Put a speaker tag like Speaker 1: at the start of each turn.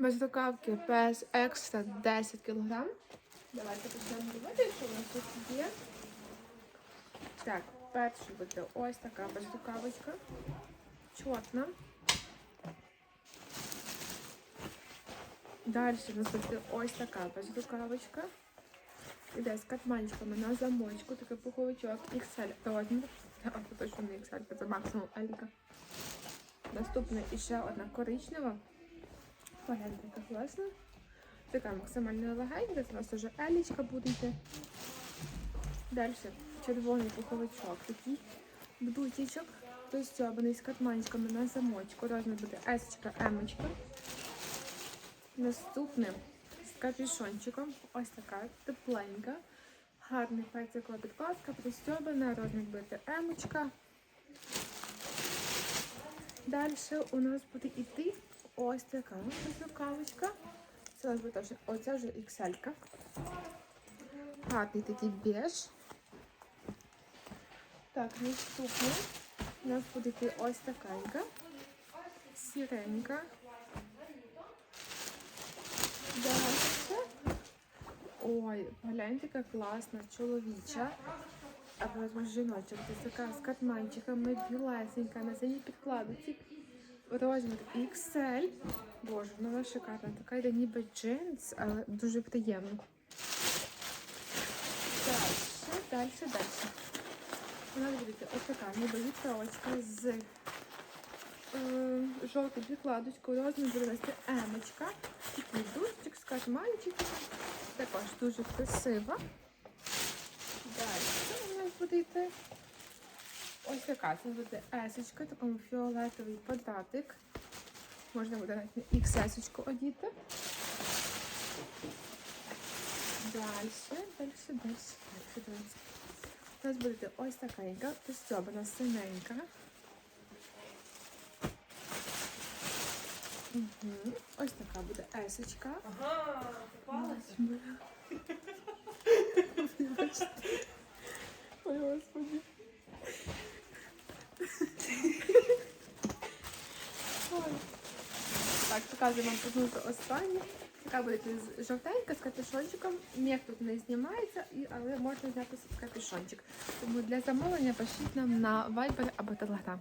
Speaker 1: Без докавки без екстра 10 кг. Давайте почнемо робити, що у нас тут є. Так, перше буде ось така безрукавочка. Чотна. Далі у ось така безрукавочка. Іде з катманчиками на замочку, такий пуховичок XL розмір. А точно не XL, це максимум L. Наступна іще одна коричнева. Яка класна. Така максимально легенька, у нас вже елічка буде. Далі червоний пуховичок, такий бдутічок, розстьобаний з катманчиками на замочку. Розмір буде есочка, емочка. Наступне з капюшончиком. Ось така тепленька. Гарний пецикова підкладка, пристьобана, розмір буде емочка. Далі у нас буде йти ось така ось рукавочка. Це у нас буде теж, оця вже XL. Гарний такий біж. Так, наступне у нас буде ось така. Сіренька. Дальше. Ой, гляньте, яка класна чоловіча. Або жіноча. Ось така з катманчиками, білесенька, на синій підкладці. Розмір XL. Боже, вона шикарна. Така йде ніби джинс, але дуже приємно. Дальше, дальше, дальше. У нас ось така ніби вітровочка з е, жовтою підкладочкою. Розмір вести емочка. Такий дужчик з катманчиком. Також дуже красива. Далі у нас буде йти ось така. Це буде есочка, такому фіолетовий квадратик. Можна буде навіть на XS одіти. Далі, далі, далі, далі. У нас буде ось така яка постьобана синенька. Угу. Ось така буде есочка.
Speaker 2: Ага, попалась.
Speaker 1: Ой, господи. Так, показую вам позначку останню. Така буде жовтенька з капюшончиком. М'як тут не знімається, але можна зняти капюшончик. Тому для замовлення пишіть нам на Viber або Telegram.